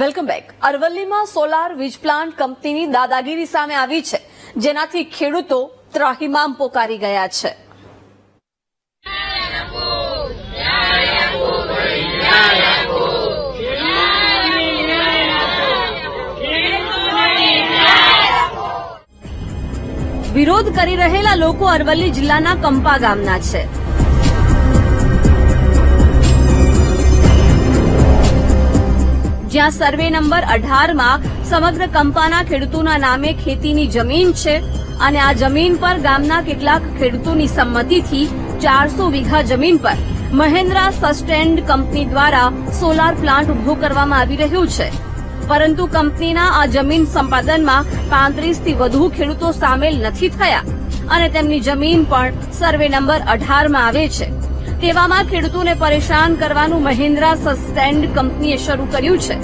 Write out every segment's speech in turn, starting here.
Welcome back અરવલ્લીમાં solar વીજ plant કંપનીની દાદાગીરી સામે આવી છે. જેનાથી ખેડૂતો ત્રાહિમામ પોકારી ગયા છે. વિરોધ કરી રહેલા લોકો અરવલ્લી જિલ્લાના કંપા ગામના છે. જ્યાં સર્વે નંબર અઢારમાં સમગ્ર કંપાના ખેડૂતોના નામે ખેતીની જમીન છે અને આ જમીન પર ગામના કેટલાક ખેડૂતોની સંમતિથી ચારસો વીઘા જમીન પર મહેન્દ્રા સસ્ટેન્ડ કંપની દ્વારા સોલાર પ્લાન્ટ ઊભો કરવામાં આવી રહ્યું છે. પરંતુ કંપનીના આ જમીન સંપાદનમાં પાંત્રીસથી વધુ ખેડૂતો સામેલ નથી થયા અને તેમની જમીન પણ સર્વે નંબર અઢારમાં આવે છે. તેવામાં ખેડૂતોને પરેશાન કરવાનું મહિન્દ્રા સસ્ટેન્ડ કંપનીએ શરૂ કર્યું છે.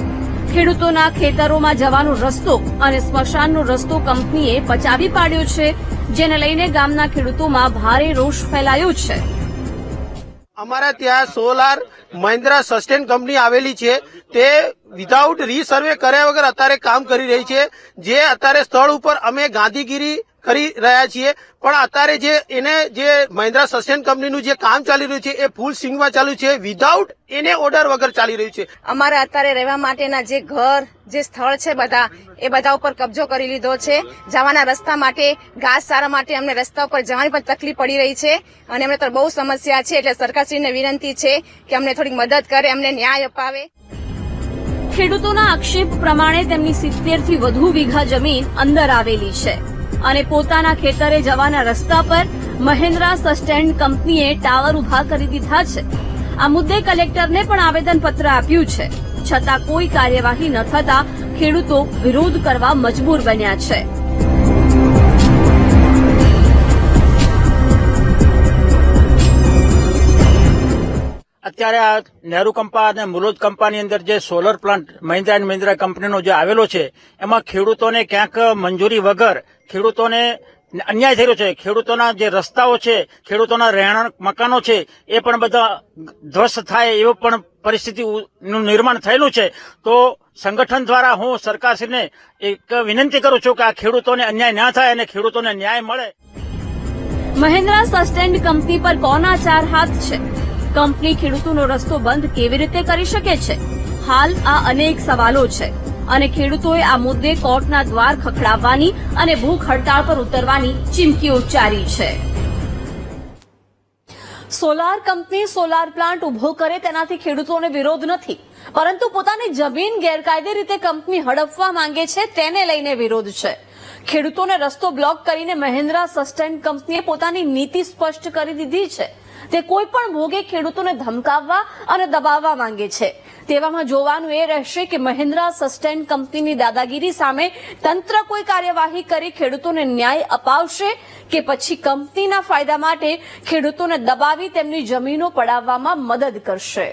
ખેડૂતોના ખેતરોમાં જવાનો રસ્તો અને સ્મશાનનો રસ્તો કંપનીએ પચાવી પાડ્યો છે, જેને લઈને ગામના ખેડૂતોમાં ભારે રોષ ફેલાયો છે. અમારા ત્યાં સોલાર મહિન્દ્રા સસ્ટેન કંપની આવેલી છે. તે વિધાઉટ રીસર્વે કર્યા વગર અત્યારે કામ કરી રહી છે. જે અત્યારે સ્થળ ઉપર અમે ગાંધીગીરી કરી રહ્યા છીએ. પણ અત્યારે જે એને જે મહિન્દ્રા સસ્ટેન કંપનીનું જે કામ ચાલી રહ્યું છે એ ફૂલ સ્વિંગમાં ચાલુ છે. વિધાઉટ એને ઓર્ડર વગર ચાલી રહ્યું છે. અમારે અત્યારે રહેવા માટેના જે ઘર જે સ્થળ છે બધા એ બધા ઉપર કબજો કરી લીધો છે. જવાના રસ્તા માટે ઘાસ સારા માટે અમને રસ્તા ઉપર જવાની પણ તકલીફ પડી રહી છે. અને અમને તો બહુ સમસ્યા છે એટલે સરકારશ્રીને વિનંતી છે કે અમને થોડીક મદદ કરે અમને ન્યાય અપાવે. ખેડૂતોના આક્ષેપ પ્રમાણે તેમની સિત્તેરથી વધુ વીઘા જમીન અંદર આવેલી છે. અને પોતાના ખેતરે જવાના રસ્તા પર મહેન્દ્રા સસ્ટેન્ડ કંપનીએ ટાવર ઊભા કરી દીધા છે. આ મુદ્દે કલેક્ટરને પણ આવેદનપત્ર આપ્યું છે. છતાં કોઈ કાર્યવાહી ન થતા ખેડૂતો વિરોધ કરવા મજબૂર બન્યા છે. અત્યારે આ નહેરુ કંપા અને મુલોજ કંપાની અંદર જે solar plant Mahindra and Mahindra કંપનીનો જે આવેલો છે, એમાં ખેડૂતોને ક્યાંક મંજૂરી વગર ખેડૂતોને અન્યાય થઈ રહ્યો છે. ખેડૂતોના જે રસ્તાઓ છે, ખેડૂતોના રહેણાંક મકાનો છે, એ પણ બધા ધ્વસ્ત થાય એવો પણ પરિસ્થિતિનું નિર્માણ થયેલું છે. તો સંગઠન દ્વારા હું સરકારશ્રીને એક વિનંતી કરું છું કે આ ખેડૂતોને અન્યાય ના થાય અને ખેડૂતોને ન્યાય મળે. મહેન્દ્રા સસ્ટેન્ડ કંપની પર કોના ચાર હાથ છે? કંપની ખેડૂતોનો રસ્તો બંધ કેવી રીતે કરી શકે છે? હાલ આ અનેક સવાલો છે. અને ખેડૂતોએ આ મુદ્દે કોર્ટના દ્વાર ખખડાવવાની અને ભૂખ હડતાળ પર ઉતરવાની ચીમકી ઉચ્ચારી છે. સોલાર કંપની સોલાર પ્લાન્ટ ઊભો કરે તેનાથી ખેડૂતોને વિરોધ નથી. પરંતુ પોતાની જમીન ગેરકાયદે રીતે કંપની હડપવા માંગે છે તેને લઈને વિરોધ છે. ખેડૂતોને રસ્તો બ્લોક કરીને મહેન્દ્રા સસ્ટેન્ડ કંપનીએ પોતાની નીતિ સ્પષ્ટ કરી દીધી છે. તે કોઈ પણ ભોગે ખેડૂતોને ધમકાવવા અને દબાવવા માંગે છે. તેવામાં જોવાનું એ રહેશે કે મહેન્દ્રા સસ્ટેન્ડ કંપનીની દાદાગીરી સામે તંત્ર કોઈ કાર્યવાહી કરી ખેડૂતોને ન્યાય અપાવશે કે પછી કંપનીના ફાયદા માટે ખેડૂતોને દબાવી તેમની જમીનો પડાવવામાં મદદ કરશે.